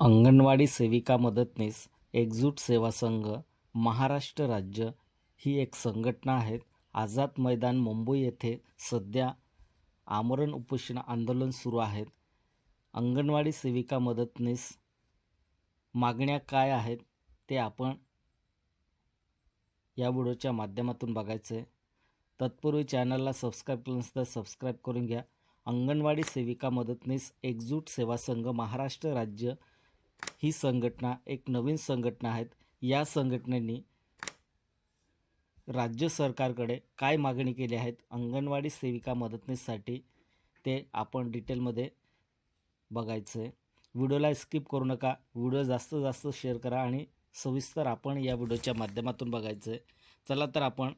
अंगणवाडी सेविका मदतनीस एकजूट सेवा संघ महाराष्ट्र राज्य ही एक संघटना आहे आझाद मैदान मुंबई येथे सध्या आमरण उपोषण आंदोलन सुरू आहेत. अंगणवाडी सेविका मदतनीस मागण्या काय आहेत ते आपण या व्हिडिओच्या माध्यमातून बघायचं आहे. तत्पूर्वी चॅनलला सबस्क्राईब केलं नसतं सबस्क्राईब करून घ्या. अंगणवाडी सेविका मदतनीस एकजूट सेवा संघ महाराष्ट्र राज्य ही संघटना एक नवीन संघटना आहेत. या संघटनेनी राज्य सरकारकडे काय मागणी केली आहेत? अंगणवाडी सेविका मदतनीससाठी ते आपण डिटेलमध्ये बघायचं आहे व्हिडिओला स्किप करू नका. व्हिडिओ जास्त जास्त शेअर करा आणि सविस्तर आपण या व्हिडिओच्या माध्यमातून बघायचं आहे चला तर आपण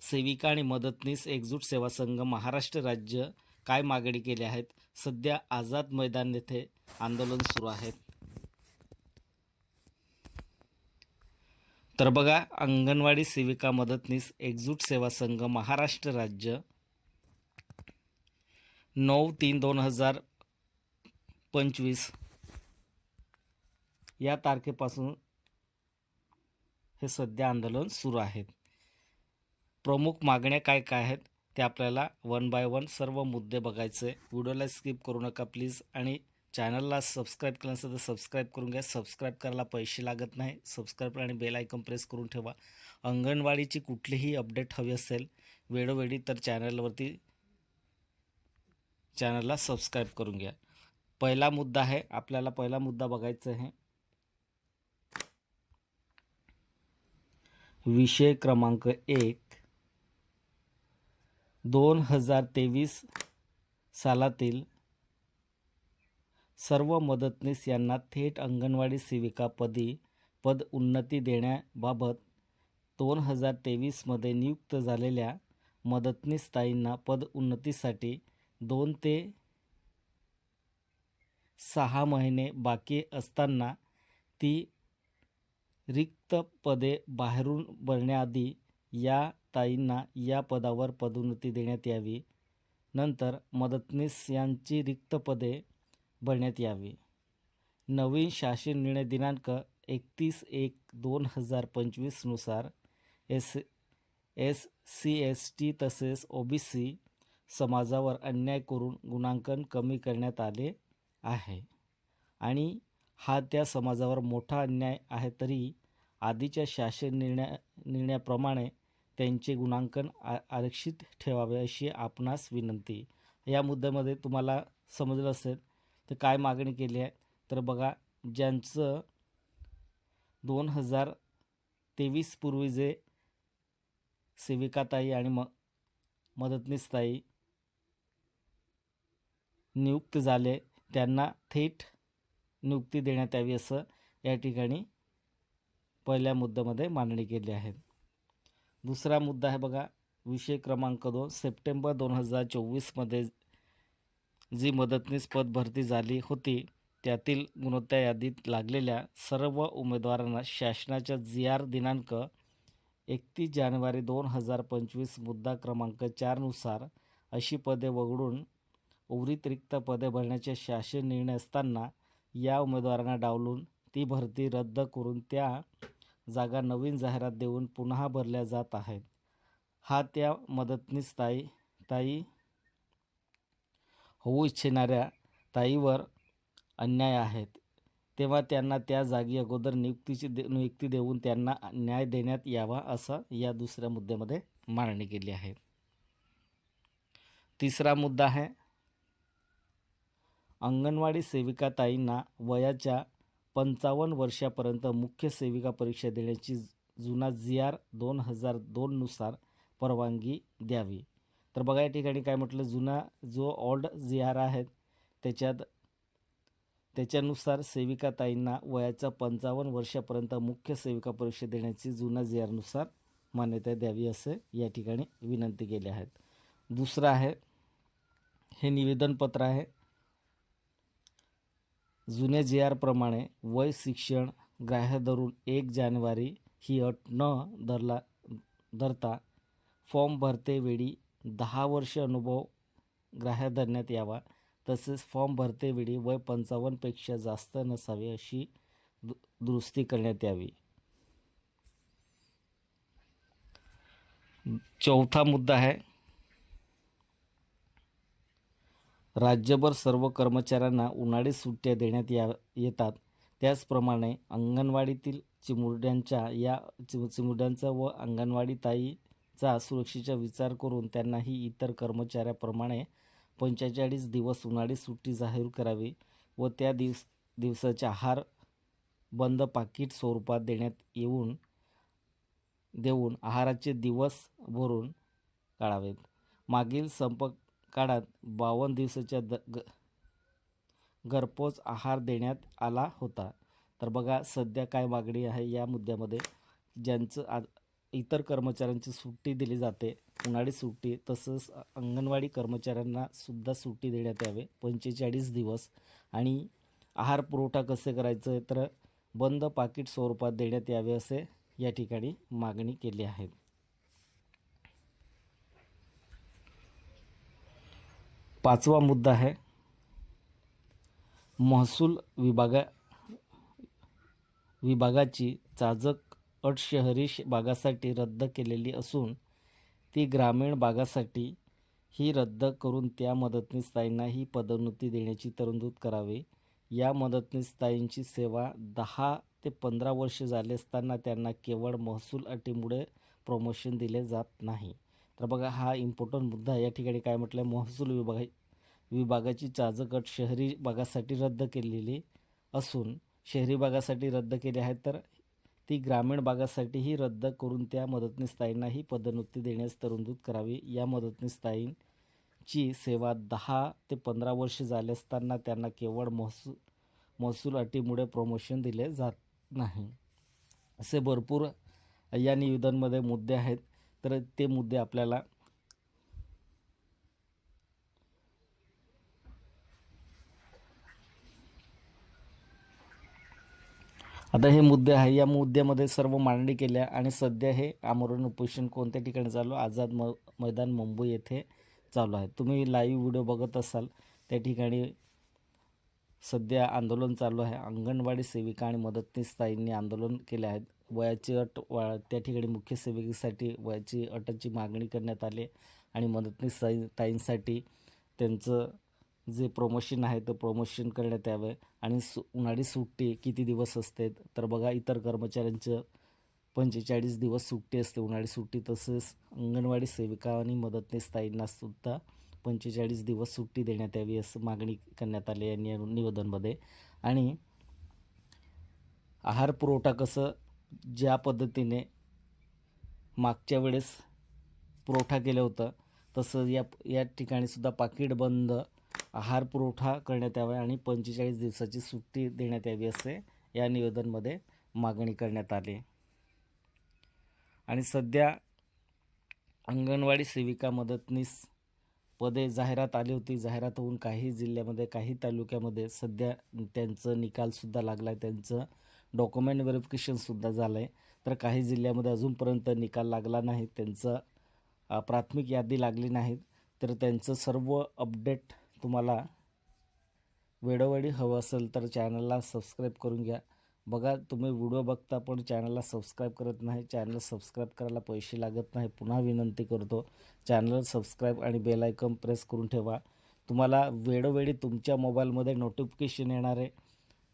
सेविका आणि मदतनीस एकजूट सेवा संघ महाराष्ट्र राज्य काय मागणी केली आहेत? सध्या आझाद मैदान येथे आंदोलन सुरू आहेत तर बघा अंगणवाडी सेविका मदतनीस एकजूट सेवा संघ महाराष्ट्र राज्य. नऊ तीन दोन हजार पंचवीस. या तारखेपासून हे सध्या आंदोलन सुरू आहेत. प्रमुख मागण्या काय काय आहेत ते आपल्याला वन बाय वन सर्व मुद्दे बघायचे. व्हिडिओला स्किप करू नका प्लीज. आणि चॅनलला सबस्क्राईब केलं नसेल तर सबस्क्राईब करून घ्या. सबस्क्राईब करायला पैसे लागत नाही. सबस्क्राईब आणि बेल आयकॉन प्रेस करून ठेवा. अंगणवाडीची कुठलीही अपडेट हवी असेल वेळोवेळी तर चॅनलवरती चॅनलला सबस्क्राईब करून घ्या. पहिला मुद्दा आहे आपल्याला पहिला मुद्दा बघायचा आहे. विषय क्रमांक एक दोन हजार तेवीस सालातील सर्व मदतनीस यांना थेट अंगणवाडी सेविकापदी पद उन्नती देण्याबाबत दोन हजार तेवीसमध्ये नियुक्त झालेल्या मदतनीस ताईंना पद उन्नतीसाठी दोन ते सहा महिने बाकी असताना ती रिक्त पदे बाहेरून भरण्याआधी या ताईंना या पदावर पदोन्नती देण्यात यावी. नंतर मदतनीस यांची रिक्त पदे भरण्यात यावी. नवीन शासन निर्णय दिनांक एकतीस एक दोन हजार पंचवीसनुसार S S C S T तसेच ओ बी सी समाजावर अन्याय करून गुणांकन कमी करण्यात आले आहे. आणि हा त्या समाजावर मोठा अन्याय आहे तरी आधीच्या शासन निर्णय निर्णयाप्रमाणे त्यांचे गुणांकन आ आरक्षित ठेवावे अशी आपणास विनंती. या मुद्द्यामध्ये तुम्हाला समजलं असेल तर काय मागणी केली आहे? तर बघा ज्यांचं दोन हजार तेवीसपूर्वी जे सेविकाताई आणि म मदतनीसताई नियुक्त झाले त्यांना थेट नियुक्ती देण्यात यावी असं या ठिकाणी पहिल्या मुद्द्यामध्ये मांडणी केली आहे. दुसरा मुद्दा आहे बघा विषय क्रमांक दोन सप्टेंबर दोन हजार चोवीसमध्ये जी मदतनीस पद भरती झाली होती त्यातील गुणवत्ता यादीत लागलेल्या सर्व उमेदवारांना शासनाच्या जी आर दिनांक एकतीस जानेवारी दोन हजार पंचवीस मुद्दा क्रमांक चारनुसार अशी पदे वगळून उर्वरित रिक्त पदे भरण्याचे शासन निर्णय असताना या उमेदवारांना डावलून ती भरती रद्द करून त्या जागा नवीन जाहिरात देऊन पुन्हा भरल्या जात आहेत. हा त्या मदतनीस ताई ताई होऊ इच्छिणाऱ्या ताईवर अन्याय आहेत. तेव्हा त्यांना त्या जागी अगोदर नियुक्तीची दे नियुक्ती देऊन त्यांना न्याय देण्यात यावा असं या दुसऱ्या मुद्द्यामध्ये मांडणी केली आहे. तिसरा मुद्दा आहे अंगणवाडी सेविका ताईंना वयाच्या पंचावन्न वर्षापर्यंत मुख्य सेविका परीक्षा देण्याची जुना जी आर दोन हजार दोननुसार परवानगी द्यावी. तर बघा या ठिकाणी काय म्हटलं जुना जो ऑल्ड जिहारा आर आहे त्याच्यात त्याच्यानुसार सेविका ताईंना वयाच्या पंचावन्न वर्षापर्यंत मुख्य सेविका परीक्षा देण्याची जुना जिहारनुसार आरनुसार मान्यता द्यावी असे या ठिकाणी विनंती केली आहेत. दुसरं आहे हे निवेदनपत्र आहे. जुन्या जे आरप्रमाणे वय शिक्षण ग्राह्य धरून एक जानेवारी ही अट न धरला धरता फॉर्म भरते वेळी दहा वर्ष अनुभव ग्राह्य धरण्यात यावा. तसेच फॉर्म भरतेवेळी वय पंचावन्नपेक्षा जास्त नसावे अशी दु दुरुस्ती करण्यात यावी. चौथा मुद्दा आहे. राज्यभर सर्व कर्मचाऱ्यांना उन्हाळी सुट्ट्या देण्यात या येतात. त्याचप्रमाणे अंगणवाडीतील चिमुरड्यांच्या या चिमुरड्यांचा व अंगणवाडी चा सुरक्षेचा विचार करून त्यांनाही इतर कर्मचाऱ्याप्रमाणे पंचेचाळीस दिवस उन्हाळी सुट्टी जाहीर करावी व त्या दिवस दिवसाचे आहार बंद पाकिट स्वरूपात देण्यात येऊन देऊन आहाराचे दिवस भरून काढावेत. मागील संप काळात बावन्न दिवसाच्या द ग घरपोच आहार देण्यात आला होता. तर बघा सध्या काय मागणी आहे या मुद्द्यामध्ये ज्यांचं आ इतर कर्मचाऱ्यांची सुट्टी दिली जाते. उन्हाळी सुट्टी तसंच अंगणवाडी कर्मचाऱ्यांना सुद्धा सुट्टी देण्यात यावे. पंचेचाळीस दिवस आणि आहार पुरवठा कसे करायचं तर बंद पाकिट स्वरूपात देण्यात यावे असे या ठिकाणी मागणी केली आहे. पाचवा मुद्दा आहे महसूल विभागा विभागाची चाजक अट शहरी श- भागासाठी रद्द केलेली असून ती ग्रामीण भागासाठी ही रद्द करून त्या मदतनीसताईंना ही पदोन्नती देण्याची तरतूद करावी. या मदतनीसताईंची सेवा दहा ते पंधरा वर्ष झाले असताना त्यांना केवळ महसूल अटीमुळे प्रमोशन दिले जात नाही. तर बघा हा इम्पॉर्टंट मुद्दा या ठिकाणी काय म्हटलं आहे महसूल विभागा विभागाची चाजकट शहरी भागासाठी रद्द केलेली असून शहरी भागासाठी रद्द केली आहे तर ती ग्रामीण भागासाठीही रद्द करून त्या मदतनीसताईंनाही पदोन्नती देण्यास तरतूद करावी. या मदतनीसताईंची सेवा दहा ते पंधरा वर्ष झाले असताना त्यांना केवळ महसूल महसूल अटीमुळे प्रमोशन दिले जात नाही. असे भरपूर या निवेदनमध्ये मुद्दे आहेत. तर ते मुद्दे आपल्याला आता हे मुद्दे आहे. या मुद्द्यामध्ये सर्व मांडणी केल्या आणि सध्या हे आमरण उपोषण कोणत्या ठिकाणी चालू? आझाद म मैदान मुंबई येथे चालू आहे. तुम्ही लाईव्ह व्हिडिओ बघत असाल त्या ठिकाणी सध्या आंदोलन चालू आहे. अंगणवाडी सेविका आणि मदतनीस ताईंनी आंदोलन केले आहेत. वयाची अट वा त्या ठिकाणी मुख्य सेविकेसाठी वयाची अटची मागणी करण्यात आली आणि मदतनीस ताईंसाठी त्यांचं जे प्रमोशन आहे ते प्रमोशन करण्यात यावे. आणि सु उन्हाळी सुट्टी किती दिवस असते? तर बघा इतर कर्मचाऱ्यांचं पंचेचाळीस दिवस सुट्टी असते. उन्हाळी सुट्टी तसेच अंगणवाडी सेविका आणि मदतनीस ताईंनासुद्धा पंचेचाळीस दिवस सुट्टी देण्यात यावी असं मागणी करण्यात आली या नि निवेदनमध्ये. आणि आहार पुरवठा कसं ज्या पद्धतीने मागच्या वेळेस पुरवठा केलं होतं तसं या या ठिकाणी सुद्धा पाकिट बंद आहार पुरवठा करण्यात यावा आणि पंचेचाळीस दिवसाची सुट्टी देण्यात यावी असे या निवेदनमध्ये मागणी करण्यात आली. आणि सध्या अंगणवाडी सेविका मदतनीस पदे जाहिरात आली होती. जाहिरात होऊन काही जिल्ह्यामध्ये काही तालुक्यामध्ये सध्या त्यांचं निकालसुद्धा लागला आहे त्यांचं डॉक्युमेंट व्हेरिफिकेशनसुद्धा झालं आहे तर काही जिल्ह्यामध्ये अजूनपर्यंत निकाल लागला नाही. त्यांचं प्राथमिक यादी लागली नाहीत. तर त्यांचं सर्व अपडेट तुम्हाला वेळोवेळी हवं असेल तर चॅनलला सबस्क्राईब करून घ्या. बघा तुम्ही व्हिडिओ बघता पण चॅनलला सबस्क्राईब करत नाही चॅनल सबस्क्राईब करायला पैसे लागत नाही पुन्हा विनंती करतो. चॅनल सबस्क्राईब आणि बेल आयकॉन प्रेस करून ठेवा. तुम्हाला वेळोवेळी तुमच्या मोबाईलमध्ये नोटिफिकेशन येणार आहे.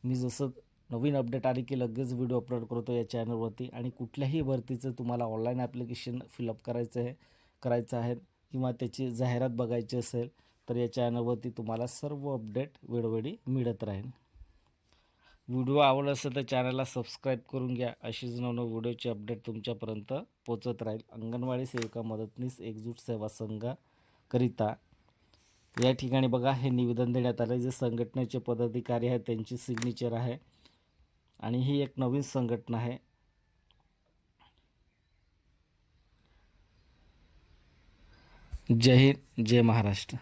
मी जसं नवीन अपडेट आली की लगेच व्हिडिओ अपलोड करतो या चॅनलवरती आणि कुठल्याही भरतीचं तुम्हाला ऑनलाईन ॲप्लिकेशन फिलअप करायचं आहे करायचं आहे किंवा त्याची जाहिरात बघायची असेल तर या चॅनलवरती तुम्हाला सर्व अपडेट वेळोवेळी मिळत राहील. व्हिडिओ आवडला असेल तर चॅनलला सबस्क्राईब करून घ्या. अशीच नवनव व्हिडिओची अपडेट तुमच्यापर्यंत पोचत राहील. अंगणवाडी सेविका मदतनीस एकजूट सेवा संघाकरिता. या ठिकाणी बघा हे निवेदन देण्यात आलं जे संघटनेचे पदाधिकारी आहेत त्यांची सिग्नेचर आहे. आणि ही एक नवीन संघटना आहे. जय हिंद जय महाराष्ट्र.